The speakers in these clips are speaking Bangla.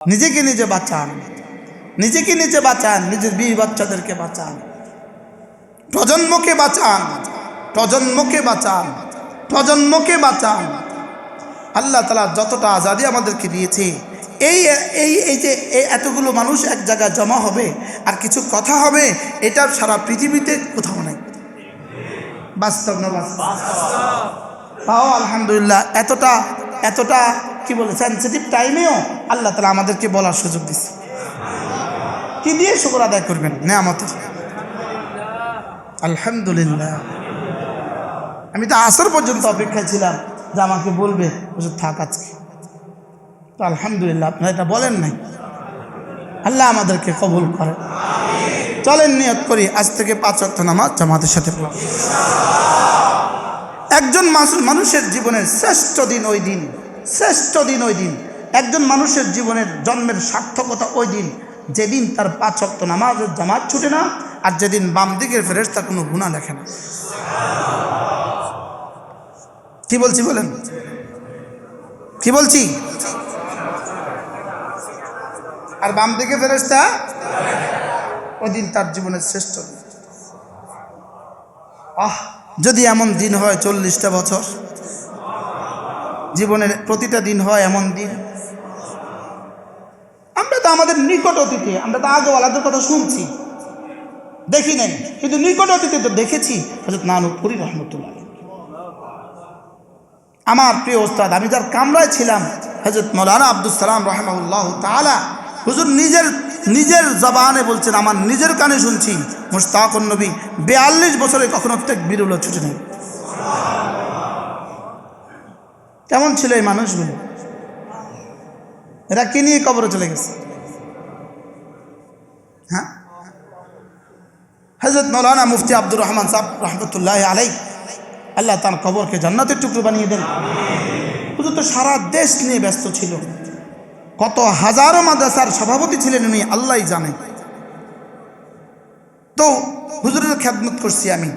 নিজেকে নিজে বাঁচান। নিজেকে নিজে বাঁচান নিজের বিবি বাচ্চাদেরকে বাঁচান। প্রজন্মকে বাঁচান প্রজন্মকে বাঁচান প্রজন্মকে বাঁচান। আল্লাহ তালা যতটা আজাদি আমাদেরকে দিয়েছে, এই এই এই যে এতগুলো মানুষ এক জায়গায় জমা হবে আর কিছু কথা হবে, এটা সারা পৃথিবীতে কোথাও নাই। বাস্তব না বাস্তব? তাও আলহামদুলিল্লাহ, এতটা এতটা কি বলে সেন্সিটিভ টাইমেও আল্লাহ তালা আমাদেরকে বলার সুযোগ দিচ্ছে কি দিয়ে শুক্র আদায় করবেন? নেয়ামতের। আলহামদুলিল্লাহ। আমি তো আসর পর্যন্ত অপেক্ষায় ছিলাম যে আমাকে বলবে ওষুধ থাক আজকে। তো আলহামদুলিল্লাহ, আপনারা এটা বলেন নাই। আল্লাহ আমাদেরকে কবুল করে চলেন, নিয়ত করি, আজ থেকে পাঁচ অর্থ নামাজ জামাতের সাথে পড়ব একজন মানুষের জীবনের শ্রেষ্ঠ দিন ওই দিন। শ্রেষ্ঠ দিন ওই দিন। একজন মানুষের জীবনের জন্মের সার্থকতা ওই দিন। যেদিন তার পাঁচ অক্ত নামাজের জামাত ছুটে না, আর যেদিন বাম দিকের তার কোনো গুণা লেখে না। কি বলছি বলেন? কি বলছি? আর বাম দিকে ফেরেস্তা ওই দিন তার জীবনের শ্রেষ্ঠ আহ, যদি এমন দিন হয় চল্লিশটা বছর। জীবনের প্রতিটা দিন হয় এমন দিন। আমরা তো আমাদের নিকট অতীতে, আমরা তো আগেওয়ালাদের কথা শুনছি। দেখি নাই, কিন্তু নিকট অতীতে তো দেখেছি। হজরত নানুপুরি রহমতুল্লাহ আমার প্রিয় ওস্তাদ আমি যার কামরায় ছিলাম হজরত মৌলানা আব্দুল সালাম রহমাউল্লাহ তালা হুজুর নিজের নিজের জবানে বলছেন, আমার নিজের কানে শুনছি মুস্তাকুন নবী, বিয়াল্লিশ বছরে কখনো টেক বিরুল ছুটে নেই। কেমন ছিল এই মানুষগুলো? এরা কি নিয়ে কবরে চলে গেছে? হ্যাঁ? হজরত মৌলানা মুফতি আব্দুর রহমান সাহ রহমতুল্লাহ আলাই আল্লাহ তার কবরকে জান্নাতের টুকরো বানিয়ে দেন। হুজুর তো সারা দেশ নিয়ে ব্যস্ত ছিল। কত হাজারো মাদ্রাসার সভাপতি ছিলেন উনি আল্লাহ জানে। তো হুজুরের খ্যাতমত করছি আমি।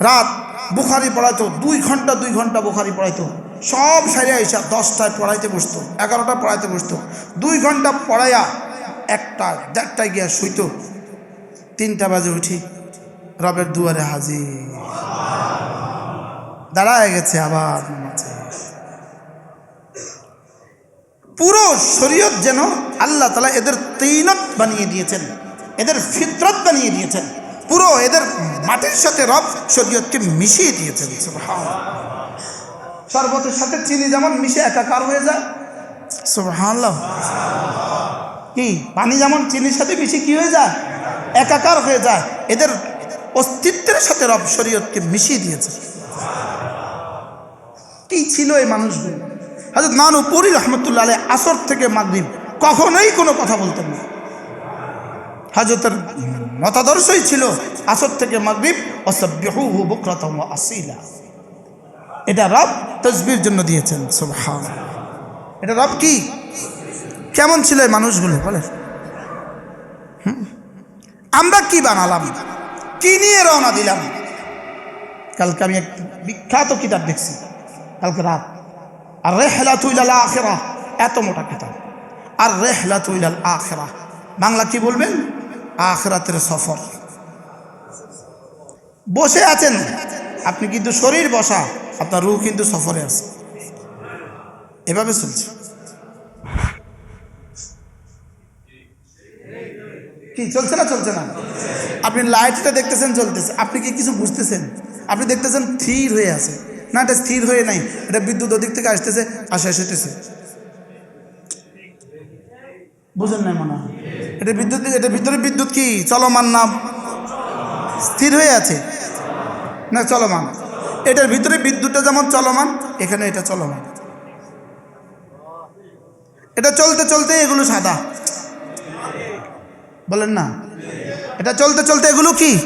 রাত বুখারি পড়াইতো, দুই ঘণ্টা দুই ঘণ্টা বুখারি পড়াইতো। সব সারিয়া এসে দশটায় পড়াইতে বসতো এগারোটা পড়াইতে বসতো। দুই ঘণ্টা পড়াইয়া একটা দেড়টায় গিয়া শুইতো। তিনটা বাজে উঠি, রবের দুয়ারে হাজি দাঁড়ায় গেছে আবার পুরো শরীয়ত যেন আল্লাহ তালা এদের তৈনত বানিয়ে দিয়েছেন, এদের ফিতরত বানিয়ে দিয়েছেন, পুরো এদের মাটির সাথে রব শরীয়তকে মিশিয়ে দিয়েছেন। শরবতের সাথে চিনি যেমন মিশে একাকার হয়ে যায়। সুবহানাল্লাহ। কি? পানি যেমন চিনির সাথে মিশে কি হয়ে যায়? একাকার হয়ে যায়। এদের অস্তিত্বের সাথে রব শরীয়তকে মিশিয়ে দিয়েছে। কি ছিল এই মানুষগুলো? হাজরত নানু পুরী রহমতুল্লাহ আলাই আসর থেকে মাগরিব। কখনোই কোনো কথা বলতেন না। হাজরতের মতাদর্শই ছিল আসর থেকে মাগরিব অসভ্যহু বক্রতম আসিলা। এটা রব তসবির জন্য দিয়েছেন, সুবহান। এটা রব কি? কেমন ছিল এই মানুষগুলো বলে? আমরা কি বানালাম? কি নিয়ে রওনা দিলাম? কালকে আমি এক বিখ্যাত কিতাব দেখছি। কালকে রাত। আর রেহলা তুইলাল আখেরা। এত মোটা কিতাব। আর রেহলা তুইলাল আখেরা। বাংলা কি বলবেন? আখরাতের সফর। বসে আছেন। আপনি কিন্তু শরীর বসা। আপনার রূহ কিন্তু সফরে আছে। এভাবে চলছে। কি, চলছে না চলছে না? আপনি লাইটটা দেখতেছেন, চলতেছে। আপনি কি কিছু বুঝতেছেন? আপনি দেখতেছেন স্থির হয়ে আছে। না, এটা স্থির হয়ে নাই। এটা বিদ্যুৎ ওদিক থেকে আসতেছে আসে এসেতেছে। বুঝেন নাই মনে হয়? এটা বিদ্যুৎ, এটা ভিতরে বিদ্যুৎ কি? চলমান না? স্থির হয়ে আছে। না, চলমান। এটার ভিতরে বিদ্যুৎটা যেমন চলমান, এখানে এটা চলমান। এটা চলতে চলতে এগুলো সাদা। বলেন না। এটা চলতে চলতে এগুলো কি?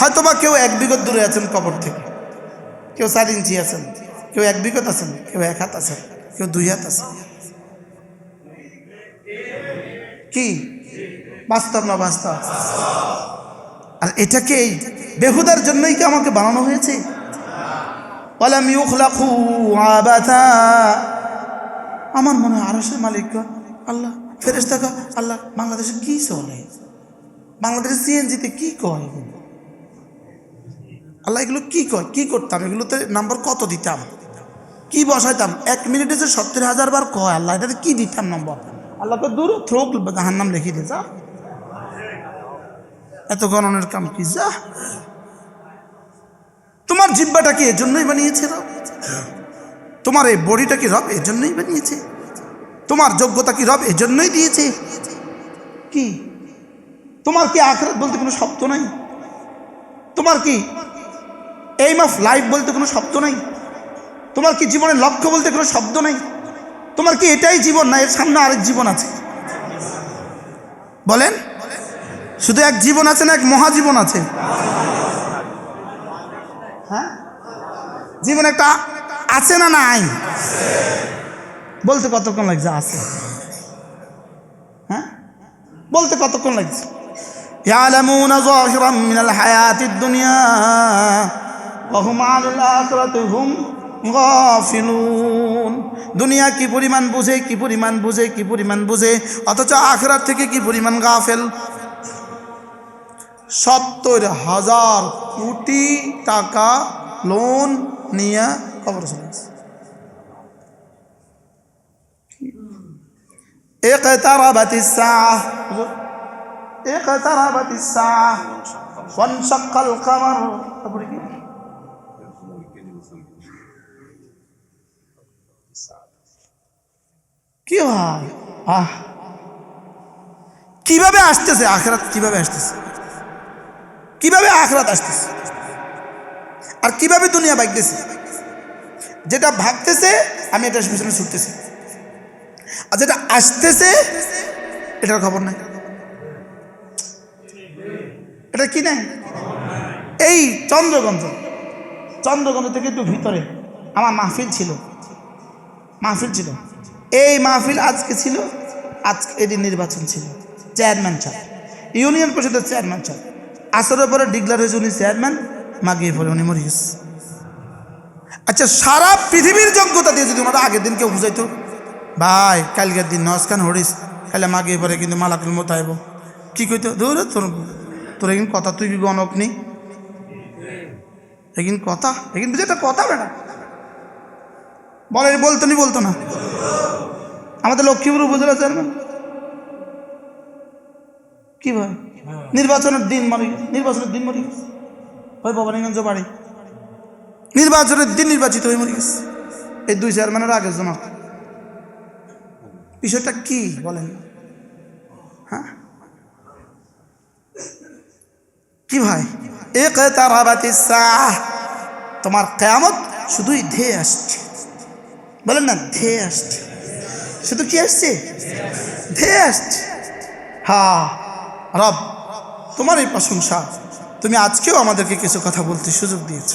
হয়তো বা কেউ এক বিগত দূরে আছেন কবর থেকে। কেউ চার ইঞ্চি আছেন, কেউ এক বিগত আছেন, কেউ এক হাত আছেন, কেউ দুই হাত আছেন। কি? বাস্তব না বাস্তব? আর এটাকে এই বেহুদার জন্যই কি আমাকে বানানো হয়েছে? ওয়ালাম ইউখলাকু আবাথা আমার মনে হয় আরশের মালিক আল্লাহ ফেরেস দেখা আল্লাহ, বাংলাদেশে কি চলে? বাংলাদেশে সিএনজিতে কি কয়? আল্লাহ, এগুলো কি কয়? কি করতাম? এগুলোতে নাম্বার কত দিতাম? কি বসাইতাম? এক মিনিটে যে সত্তর হাজার বার কয় আল্লাহ, এটাতে কি দিতাম নম্বর আল্লাহ তো দূর থ্রোক জাহার নাম লিখিয়ে দিয়ে যা এত গণনের কাম কি? যা। তোমার জিব্বাটা কি এজন্যই বানিয়েছে রব। তোমার এই বডিটা কি রব এজন্যই বানিয়েছে। তোমার যোগ্যতা কি রব এজন্যই দিয়েছে। কি? তোমার কি আখরাত বলতে কোনো শব্দ নাই? তোমার কি এইম অফ লাইফ বলতে কোনো শব্দ নাই? তোমার কি জীবনের লক্ষ্য বলতে কোনো শব্দ নাই? তোমার কি এটাই জীবন না, এর সামনে আরেক জীবন আছে? বলেন? শুধু এক জীবন আছে না, এক মহাজীবন আছে? হ্যাঁ জীবন একটা আছে না নাই বলতে কতক্ষণ লাগছে আছে হ্যাঁ বলতে কতক্ষণ লাগছে يعلمون ظاهرا من الحياة الدنيا وهم عن الآخرة هم গাফিলুন দুনিয়া কি পরিমাণ বুঝে কি পরিমাণ বুঝে কি পরিমাণ বুঝে অথচ আখরাত থেকে কি পরিমাণ গাফেল সত্তর হাজার কোটি টাকা লোন নিয়ে কবর চলে গেছে اقتربت الساعة اقتربت الساعة وانشق القمر তারপরে কি? কি হয় আহ কিভাবে আসতেছে আখরাত কিভাবে আসতেছে কীভাবে আখরাত আসতেছে? আর কীভাবে দুনিয়া ভাগতেছে? যেটা ভাগতেছে, আমি এটার পিছনে ছুটতেছি। আর যেটা আসতেছে, এটার খবর নাই। এটা কি নাই? এই চন্দ্রগঞ্জ। চন্দ্রগঞ্জ থেকে একটু ভিতরে। আমার মাহফিল ছিল। মাহফিল ছিল। এই মাহফিল আজকে ছিল। আজকে এদিন নির্বাচন ছিল। চেয়ারম্যান চাপ ইউনিয়ন পরিষদের চেয়ারম্যান চাপ আসরের পরে ডিক্লার হয়েছে উনি চেয়ারম্যান, মাগিয়ে পরে উনি মরে গেছে আচ্ছা সারা পৃথিবীর যোগ্যতা দিয়ে যদি ওনারা আগের দিন কেউ বুঝাইতো, ভাই, কালকের দিন নস্কান হরিস কালে মাগিয়ে পরে কিন্তু মালাকুল মতো আইব। কি কইতো? দৌড়ে তোর তোর এগিন কথা, তুই কি গণক নি? এগিন কথা? এগিন বুঝে একটা কথা বেটা বলে, বলতো নি, বলতো না। আমাদের লক্ষ্মীপুর উপজেলা চেয়ারম্যান। কি ভাই নির্বাচনের দিন মরে নির্বাচনের দিন মরে গেছে। ওই ভবানীগঞ্জ বাড়ি। নির্বাচনের দিন নির্বাচিত হয়ে মরে গেছে। এই দুই চেয়ারম্যানের আগের জন্য বিষয়টা কি বলেন? হ্যাঁ? কি ভাই? এক তারাবাতি সাহ। তোমার কেয়ামত শুধুই ধেয়ে আসছে। বলেন না ধেয়ে আসছে। শুধু কি আসছে? ধেয়ে আসছে। হা রব, তোমার এই প্রশংসা, তুমি আজকেও আমাদেরকে কিছু কথা বলতে সুযোগ দিয়েছ।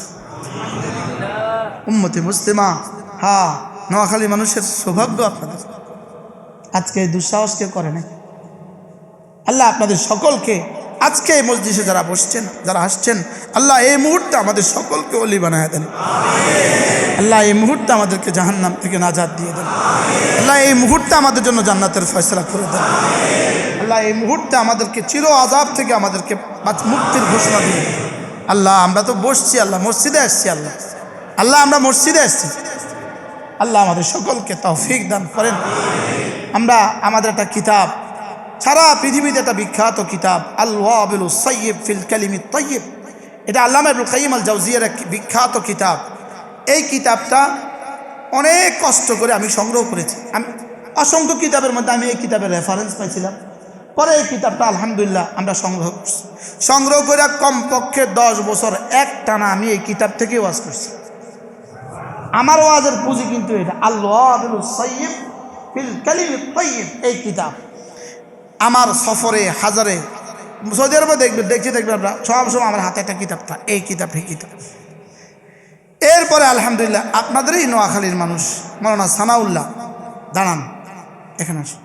উম্মতি মুসলিমা, হা, নোয়াখালী মানুষের সৌভাগ্য আপনাদের। আজকে দুঃসাহস কেউ করে নাই। আল্লাহ আপনাদের সকলকে আজকে এই মসজিদে যারা বসছেন, যারা আসছেন, আল্লাহ এই মুহূর্তে আমাদের সকলকে অলি বানায় দেন। আল্লাহ এই মুহূর্তে আমাদেরকে জাহান্নাম থেকে নাজাদ দিয়ে দেন। আল্লাহ এই মুহূর্তে আমাদের জন্য জান্নাতের ফয়সলা করে দেন। আল্লাহ এই মুহূর্তে আমাদেরকে চির আজাব থেকে আমাদেরকে মুক্তির ঘোষণা দিন। আল্লাহ, আমরা তো বসছি, আল্লাহ, মসজিদে আসছি, আল্লাহ। আল্লাহ, আমরা মসজিদে আসছি। আল্লাহ আমাদের সকলকে তৌফিক দান করেন। আমরা, আমাদের একটা কিতাব সারা পৃথিবীতে একটা বিখ্যাত কিতাব আল্লাহ সৈয়ব ফিল কালিমি তৈয়ব এটা আল্লাহ কাইম আল জাউজিয়ার এক বিখ্যাত কিতাব। এই কিতাবটা অনেক কষ্ট করে আমি সংগ্রহ করেছি। আমি অসংখ্য কিতাবের মধ্যে আমি এই কিতাবের রেফারেন্স পাইছিলাম। পরে এই কিতাবটা আলহামদুলিল্লাহ আমরা সংগ্রহ করছি। সংগ্রহ করে কমপক্ষে দশ বছর এক টানা আমি এই কিতাব থেকে ওয়াজ করছি। আমার ওয়াজের পুঁজি কিন্তু এটা। আল্লাহ সৈয়দ ফিল কালিমি তৈয়ব এই কিতাব। আমার সফরে হাজারে, সৌদি আরবে দেখবেন দেখছি দেখবেন আমরা, সব সময় আমার হাতে একটা কিতাব থাকে, এই কিতাব এই কিতাব। এরপরে আলহামদুলিল্লাহ, আপনাদেরই নোয়াখালীর মানুষ, মৌলানা সানাউল্লাহ, দাঁড়ান, এখানে আসুন।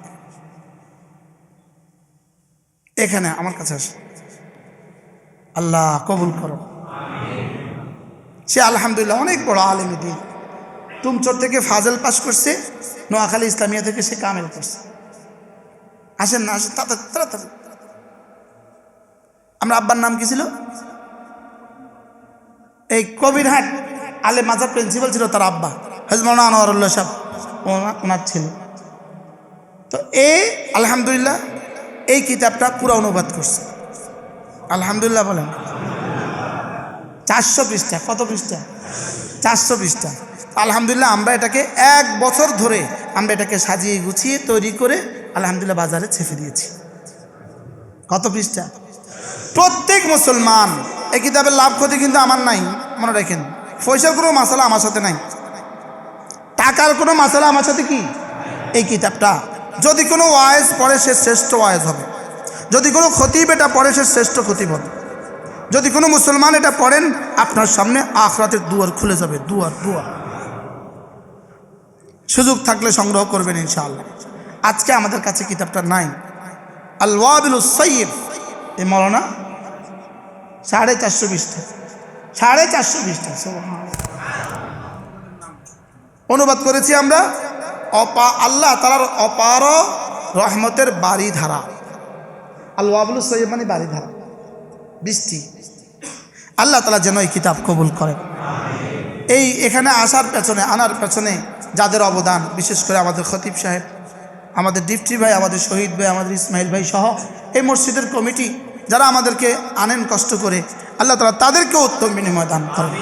এখানে, আমার কাছে আসুন। আল্লাহ কবুল করো। সে আলহামদুলিল্লাহ অনেক বড় আলেম দিন তুমচর থেকে ফাজল পাস করছে, নোয়াখালী ইসলামিয়া থেকে সে কামেল করছে। আসেন না আসেন তাড়াতাড়ি আমরা আব্বার নাম কি ছিল? এই কবিরহাট আলে মাজার প্রিন্সিপাল ছিল তার আব্বা হজমনা আনোয়ারুল্লাহ সাহেব ওনার ছিল। তো এ আলহামদুলিল্লাহ, এই কিতাবটা পুরো অনুবাদ করছে। আলহামদুলিল্লাহ বলেন। চারশো পৃষ্ঠা, কত পৃষ্ঠা? চারশো পৃষ্ঠা। আলহামদুলিল্লাহ আমরা এটাকে এক বছর ধরে আমরা এটাকে সাজিয়ে গুছিয়ে তৈরি করে আলহামদুলিল্লাহ বাজারে ছেপে দিয়েছি। কত পৃষ্ঠা? প্রত্যেক মুসলমান এই কিতাবের লাভ ক্ষতি কিন্তু আমার নাই, মনে রাখেন। পয়সার কোনো মশালা আমার সাথে নাই। টাকার কোনো মশালা আমার সাথে কি? এই কিতাবটা। যদি কোনো ওয়ায়েজ পড়ে সে শ্রেষ্ঠ ওয়ায়েজ হবে। যদি কোনো খতিব এটা পড়ে সে শ্রেষ্ঠ খতিব হবে। যদি কোনো মুসলমান এটা পড়েন, আপনার সামনে আখরাতের দুয়ার খুলে যাবে, দুয়ার দুয়ার। সুযোগ থাকলে সংগ্রহ করবেন ইনশাআল্লাহ। আজকে আমাদের কাছে কিতাবটা নাই। আল ওয়াবিল সৈয়দ। এই মরনা সাড়ে চারশো বিশটা। সাড়ে চারশো বিশটা অনুবাদ করেছি আমরা অপা, আল্লাহ তালার অপার রহমতের বাড়ি ধারা আল ওয়াবুল সৈয়দ মানে বাড়ি ধারা বৃষ্টি। আল্লাহ তালা যেন এই কিতাব কবুল করেন। এই এখানে আসার পেছনে, আনার পেছনে যাদের অবদান, বিশেষ করে আমাদের খতিব সাহেব আমাদের ডিপটি ভাই, আমাদের শহীদ ভাই, আমাদের ইসমাইল ভাই সহ এই মসজিদের কমিটি যারা আমাদেরকে আনেন কষ্ট করে, আল্লাহ তালা তাদেরকেও উত্তম বিনিময় দান করেন।